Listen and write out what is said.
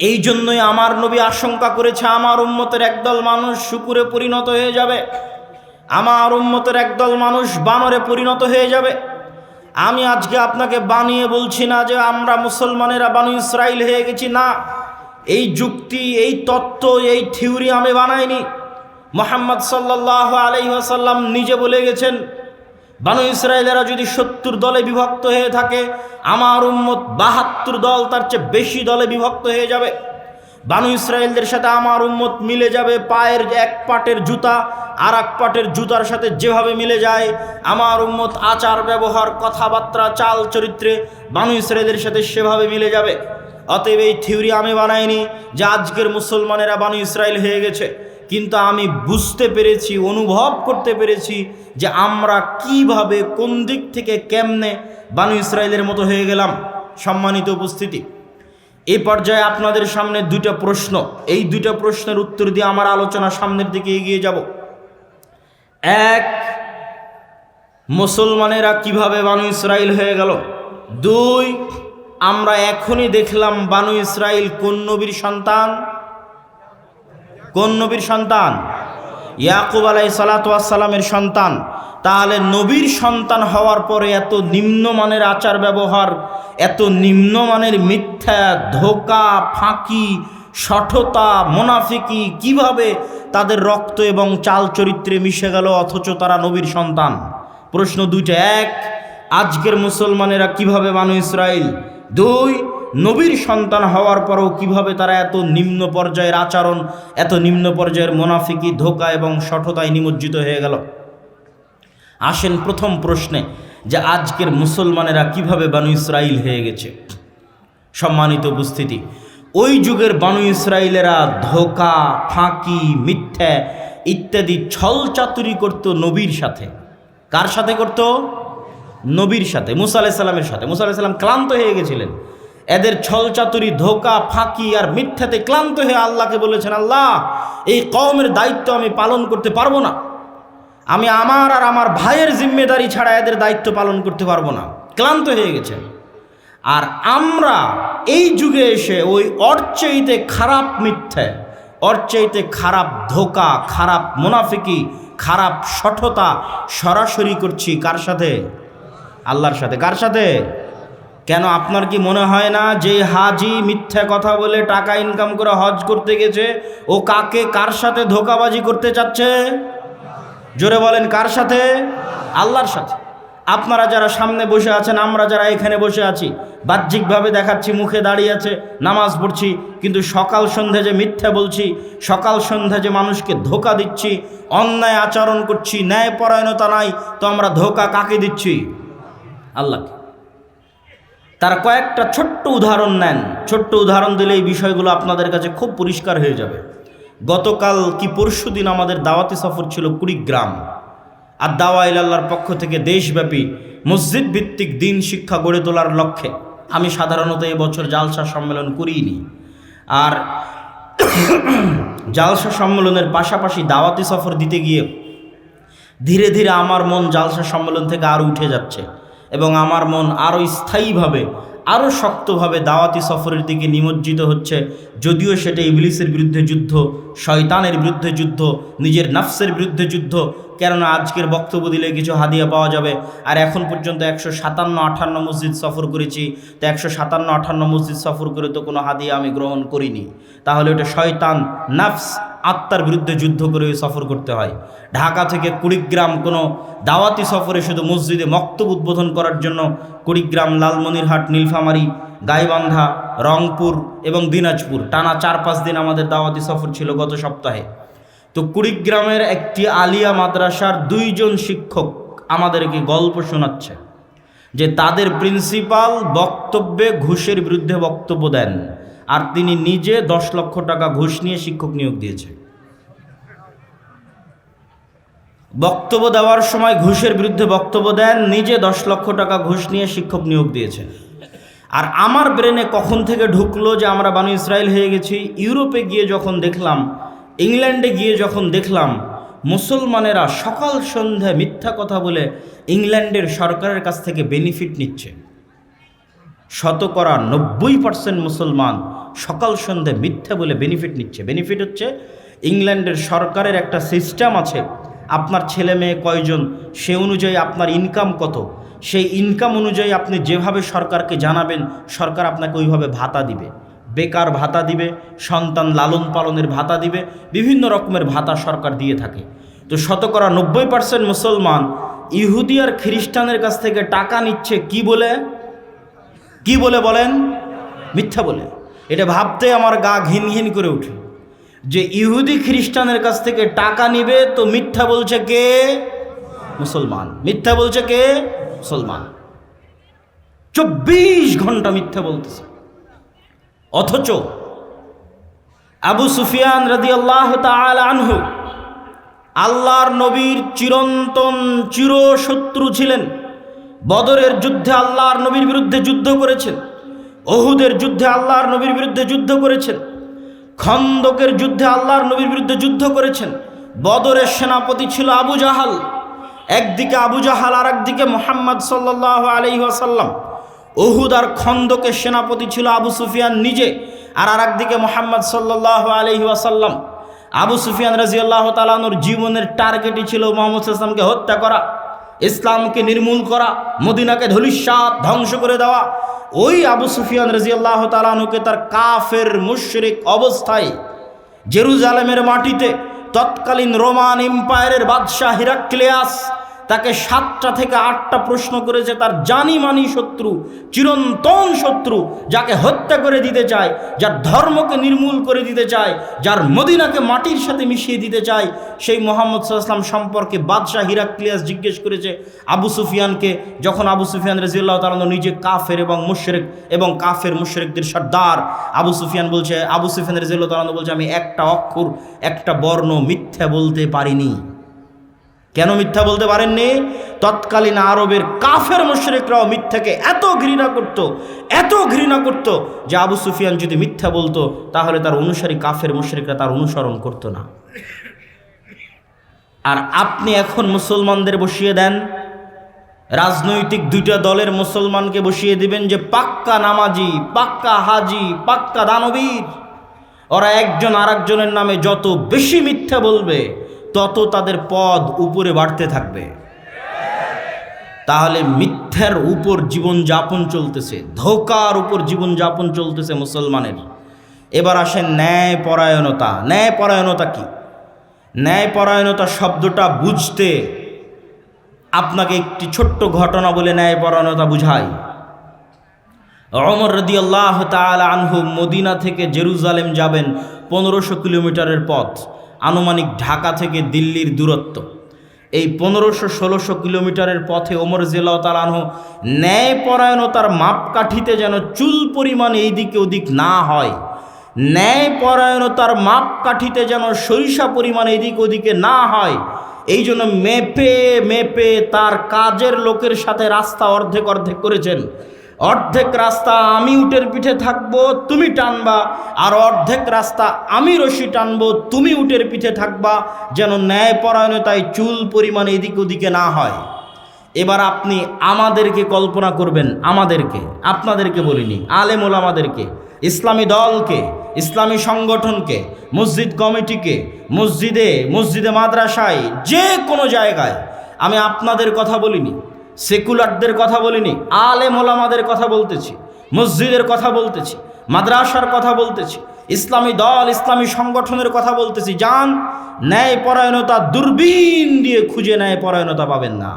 এই জন্যই আমার নবী আশঙ্কা করেছে, আমার উম্মতের একদল মানুষ শুকুরে পরিণত হয়ে যাবে। আমার উম্মতের একদল মানুষ বানরে পরিণত হয়ে যাবে। আমি আজকে আপনাকে বানিয়ে বলছি না যে আমরা মুসলমানেরা বানু ইসরায়েল হয়ে গেছি, না। এই যুক্তি, এই তত্ত্ব, এই থিওরি আমি বানাইনি। মোহাম্মদ সাল্লাহ আলহিহাসাল্লাম নিজে বলে গেছেন বানু ইসরায়েলেরা যদি সত্তর দলে বিভক্ত হয়ে থাকে, আমার উম্মত বাহাত্তর দল তার চেয়ে বেশি দলে বিভক্ত হয়ে যাবে। বানু ইসরায়েলদের সাথে আমার উম্মত মিলে যাবে পায়ের এক পাটের জুতা আর এক পাটের জুতার সাথে যেভাবে মিলে যায়, আমার উম্মত আচার, ব্যবহার, কথাবার্তা, চাল চরিত্রে বানু ইসরায়েলের সাথে সেভাবে মিলে যাবে। অতএব এই থিওরি আমি বানাইনি যে আজকের মুসলমানেরা বানু ইসরায়েল হয়ে গেছে। কিন্তু আমি বুঝতে পেরেছি, অনুভব করতে পেরেছি যে আমরা কীভাবে কোন দিক থেকে কেমনে বানু ইসরায়েলের মতো হয়ে গেলাম। সম্মানিত উপস্থিতি এই পর্যায়ে আপনাদের সামনে দুইটা প্রশ্ন। এই দুইটা প্রশ্নের উত্তর দিয়ে আমার আলোচনা সামনের দিকে এগিয়ে যাব। এক, মুসলমানেরা কীভাবে বানু ইসরায়েল হয়ে গেল? দুই, আমরা এখনই দেখলাম বানু ইসরায়েল কোন নবীর সন্তান? কোন নবীর সন্তান? ইয়াকুব আলাই সালাতামের সন্তান। তাহলে নবীর সন্তান হওয়ার পরে এত নিম্নমানের আচার ব্যবহার, এত নিম্নমানের মিথ্যা, ধোকা, ফাঁকি, সঠতা, মোনাফিকি, কীভাবে তাদের রক্ত এবং চাল চরিত্রে মিশে গেল অথচ তারা নবীর সন্তান? প্রশ্ন দুইটা। এক, আজকের মুসলমানেরা কীভাবে মানু ইসরায়েল দুই নবীর সন্তান হওয়ার পরও কীভাবে তারা এত নিম্ন পর্যায়ের আচরণ, এত নিম্ন পর্যায়ের মোনাফিকি, ধোকা এবং সঠতায় নিমজ্জিত হয়ে গেল? আসেন প্রথম প্রশ্নে যে আজকের মুসলমানেরা কীভাবে বানু ইসরাইল হয়ে গেছে? সম্মানিত উপস্থিতি, ওই যুগের বানু ইসরায়েলেরা ধোকা, ফাঁকি, মিথ্যা ইত্যাদি ছল চাতুরি করত নবীর সাথে। কার সাথে করত? নবীর সাথে, মুসা আলাইসাল্লামের সাথে। মুসা আলাইসাল্লাম ক্লান্ত হয়ে গেছিলেন। এদের ছল চাতুরি, ধোকা, ফাঁকি আর মিথ্যাতে ক্লান্ত হয়ে আল্লাহকে বলেছেন, আল্লাহ, এই কওমের দায়িত্ব আমি পালন করতে পারব না। আমি আমার আর আমার ভাইয়ের জিম্মেদারি ছাড়া এদের দায়িত্ব পালন করতে পারব না। ক্লান্ত হয়ে গেছেন। আর আমরা এই যুগে এসে ওই অর্চেইতে খারাপ মিথ্যে, অর্চেইতে খারাপ ধোকা, খারাপ মুনাফিকি, খারাপ সঠতা সরাসরি করছি কার সাথে? আল্লাহর সাথে। কার সাথে? কেন আপনার কি মনে হয় না যে হাজি মিথ্যা কথা বলে টাকা ইনকাম করে হজ করতে গেছে? ও কাকে কার সাথে ধোকাবাজি করতে চাচ্ছে? জোরে বলেন, কার সাথে? আল্লাহর সাথে। আপনারা যারা সামনে বসে আছেন, আমরা যারা এখানে বসে আছি, বাহ্যিকভাবে দেখাচ্ছি, মুখে দাঁড়িয়ে আছে, নামাজ পড়ছি, কিন্তু সকাল সন্ধ্যা যে মিথ্যা বলছি, সকাল সন্ধ্যা যে মানুষকে ধোকা দিচ্ছি, অন্যায় আচরণ করছি ন্যায় পরায়ণতা নাই, তো আমরা ধোকা কাকে দিচ্ছি? আল্লাহকে। তার কয়েকটা ছোট্ট উদাহরণ নেন। ছোট্ট উদাহরণ দিলে এই বিষয়গুলো আপনাদের কাছে খুব পরিষ্কার হয়ে যাবে। গতকাল কি পরশু দিন আমাদের দাওয়াতি সফর ছিল কুড়িগ্রাম। আর দাওয়া ইলাল্লার পক্ষ থেকে দেশব্যাপী মসজিদ ভিত্তিক দিন শিক্ষা গড়ে তোলার লক্ষ্যে। আমি সাধারণত এবছর জালসা সম্মেলন করিনি। আর জালসা সম্মেলনের পাশাপাশি দাওয়াতি সফর দিতে গিয়ে ধীরে ধীরে আমার মন জালসা সম্মেলন থেকে আরও উঠে যাচ্ছে। এবং আমার মন আরও স্থায়ীভাবে আরও শক্তভাবে দাওয়াতি সফরের দিকে নিমজ্জিত হচ্ছে। যদিও সেটা ইবলিসের বিরুদ্ধে যুদ্ধ, শয়তানের বিরুদ্ধে যুদ্ধ, নিজের নাফসের বিরুদ্ধে যুদ্ধ, কেননা আজকের বক্তব্য দিলে কিছু হাদিয়া পাওয়া যাবে। আর এখন পর্যন্ত একশো সাতান্ন আঠান্ন মসজিদ সফর করেছি, তো একশো সাতান্ন আঠান্ন মসজিদ সফর করে তো কোনো হাদিয়া আমি গ্রহণ করিনি। তাহলে ওটা শয়তান, নাফস আত্মার বিরুদ্ধে যুদ্ধ করে সফর করতে হয়। ঢাকা থেকে কুড়িগ্রাম কোনো দাওয়াতি সফরে শুধু মসজিদে মক্তব উদ্বোধন করার জন্য কুড়িগ্রাম, লালমনিরহাট, নীলফামারি, গাইবান্ধা, রংপুর এবং দিনাজপুর টানা চার পাঁচ দিন আমাদের দাওয়াতি সফর ছিল গত সপ্তাহে। তো কুড়িগ্রামের একটি আলিয়া মাদ্রাসার দুইজন শিক্ষক আমাদেরকে গল্প শোনাচ্ছে যে তাদের প্রিন্সিপাল বক্তব্যে ঘুষের বিরুদ্ধে বক্তব্য দেন আর তিনি নিজে দশ লক্ষ টাকা ঘুষ নিয়ে শিক্ষক নিয়োগ দিয়েছে। বক্তব্য দেওয়ার সময় ঘুষের বিরুদ্ধে বক্তব্য দেন, নিজে দশ লক্ষ টাকা ঘুষ নিয়ে শিক্ষক নিয়োগ দিয়েছে। আর আমার ব্রেনে কখন থেকে ঢুকলো যে আমরা বানু ইসরায়েল হয়ে গেছি, ইউরোপে গিয়ে যখন দেখলাম, ইংল্যান্ডে গিয়ে যখন দেখলাম, মুসলমানেরা সকাল সন্ধ্যা মিথ্যা কথা বলে ইংল্যান্ডের সরকারের কাছ থেকে বেনিফিট নিচ্ছে। শতকরা নব্বই পার্সেন্ট মুসলমান সকাল সন্ধে মিথ্যা বলে বেনিফিট নিচ্ছে। বেনিফিট হচ্ছে ইংল্যান্ডের সরকারের একটা সিস্টেম আছে আপনার ছেলে মেয়ে কয়জন, সে অনুযায়ী আপনার ইনকাম কত। সেই ইনকাম অনুযায়ী আপনি যেভাবে সরকারকে জানাবেন, সরকার আপনাকে ওইভাবে ভাতা দিবে। বেকার ভাতা দিবে, সন্তান লালন পালনের ভাতা দিবে, বিভিন্ন রকমের ভাতা সরকার দিয়ে থাকে। তো শতকরা নব্বই পার্সেন্ট মুসলমান ইহুদি আর খ্রিস্টানের কাছ থেকে টাকা নিচ্ছে কি বলে? কি বলে বলেন? মিথ্যা বলে। এটা ভাবতে আমার গা ঘিন ঘিন করে উঠে। যে ইহুদি খ্রিস্টানের কাছ থেকে টাকা নিবে, তো মিথ্যা বলছে কে? মুসলমান। মিথ্যা বলছে কে? মুসলমান। চব্বিশ ঘণ্টা মিথ্যা বলতেছে। অথচ আবু সুফিয়ান রাদি আল্লাহ আনহু আল্লাহর নবীর চিরন্তন চিরশত্রু ছিলেন। বদরের যুদ্ধে আল্লাহর নবীর বিরুদ্ধে যুদ্ধ করেছেন। অহুদের যুদ্ধে আল্লাহর নবীর বিরুদ্ধে যুদ্ধ করেছেন। খন্দকের যুদ্ধে আল্লাহর নবীর বিরুদ্ধে যুদ্ধ করেছেন। বদরের সেনাপতি ছিল আবু জাহাল। একদিকে আবু জাহাল আর একদিকে মোহাম্মদ সাল্লাহ আলহি আসাল্লাম ওহুদ আর খন্দকের সেনাপতি ছিল আবু সুফিয়ান নিজে, আর আর একদিকে মোহাম্মদ সাল্লাহ আলহি আসাল্লাম আবু সুফিয়ান রাজিয়াল্লাহ তালানুর জীবনের টার্গেটই ছিল মোহাম্মদ ইসলামকে হত্যা করা, ইসলামকে নির্মূল করা, মদিনাকে ধলিস্বাদ ধ্বংস করে দেওয়া ওই আবু সুফিয়ান রাজিয়াল্লাহ তালানুকে তার কাফের মুশরিক অবস্থায় জেরুজালেমের মাটিতে তৎকালীন রোমান এম্পায়ারের বাদশাহ হিরাক্লিয়াস তাকে সাতটা থেকে আটটা প্রশ্ন করেছে তার জানি মানি শত্রু, চিরন্তন শত্রু, যাকে হত্যা করে দিতে চায়, যার ধর্মকে নির্মূল করে দিতে চায়, যার মদিনাকে মাটির সাথে মিশিয়ে দিতে চায়। সেই মোহাম্মদ সাল্লাম সম্পর্কে বাদশাহ হিরাক্লিয়াস জিজ্ঞেস করেছে আবু সুফিয়ানকে, যখন আবু সুফিয়ান রাজিউল্লাহ তালন নিজে কাফের এবং মুশরেক এবং কাফের মুশরেকদের সর্দার, আবু সুফিয়ান বলছে, আবু সুফিয়ান রাজিউল্লাহ তালন বলছে, আমি একটা অক্ষর, একটা বর্ণ মিথ্যা বলতে পারিনি। কেন মিথ্যা বলতে পারেননি? তৎকালীন আরবের কাফের মুশরিকরাও মিথ্যাকে এত ঘৃণা করত, এত ঘৃণা করত যে আবু সুফিয়ান যদি মিথ্যা বলতো, তাহলে তার অনুসারী কাফের মুশরিকরা তার অনুসরণ করত না। আর আপনি এখন মুসলমানদের বসিয়ে দেন, রাজনৈতিক দুইটা দলের মুসলমানকে বসিয়ে দিবেন যে পাক্কা নামাজি, পাক্কা হাজি, পাক্কা দানবীর। ওরা একজন আরেকজনের নামে যত বেশি মিথ্যা বলবে তত তাদের পদ উপরে বাড়তে থাকবে। তাহলে মিথ্যার উপর জীবন যাপন চলতেছে, ধোকার উপর জীবন যাপন চলতেছে মুসলমানের। এবার আসেন ন্যায় পরায়ণতা ন্যায় পরায়ণতা কি? ন্যায় পরায়ণতা শব্দটা বুঝতে আপনাকে একটি ছোট্ট ঘটনা বলে ন্যায় পরায়ণতা বুঝাই। অমর রদি আল্লাহ তাল আনহু মদিনা থেকে জেরুজালেম যাবেন পনেরোশো কিলোমিটারের পথ। আনুমানিক ঢাকা থেকে দিল্লির দূরত্ব। এই পনেরোশো ষোলোশো কিলোমিটারের পথে ওমর জিল্লাহ তালানহ ন্যায় পরায়ণতার মাপকাঠিতে যেন চুল পরিমাণ এই দিকে ওদিক না হয়, ন্যায়পরায়ণতার মাপকাঠিতে যেন সরিষা পরিমাণ এদিক ওদিকে না হয় এই জন্য মেপে মেপে তার কাজের লোকের সাথে রাস্তা অর্ধেক অর্ধেক করেছেন। অর্ধেক রাস্তা আমি উটের পিঠে থাকব, তুমি টানবা। আর অর্ধেক রাস্তা আমি রশি টানবো, তুমি উটের পিঠে থাকবা। যেন ন্যায় পরায়ণতায় চুল পরিমাণ এদিক ওদিকে না হয়। এবার আপনি আমাদেরকে কল্পনা করবেন, আমাদেরকে, আপনাদেরকে বলিনি আলেমুল আমাদেরকে ইসলামী দলকে, ইসলামী সংগঠনকে, মসজিদ কমিটিকে, মসজিদে মসজিদে মাদ্রাসায়, যে কোনো জায়গায় আমি আপনাদের কথা বলিনি। সেকুলারদের কথা বলিনি আলে মোলামাদের কথা বলতেছি, মসজিদের কথা বলতেছি, মাদ্রাসার কথা বলতেছি, ইসলামী দল, ইসলামী সংগঠনের কথা বলতেছি। যান ন্যায় পরায়ণতা দূরবীন দিয়ে খুঁজে ন্যায় পরায়ণতা পাবেন না।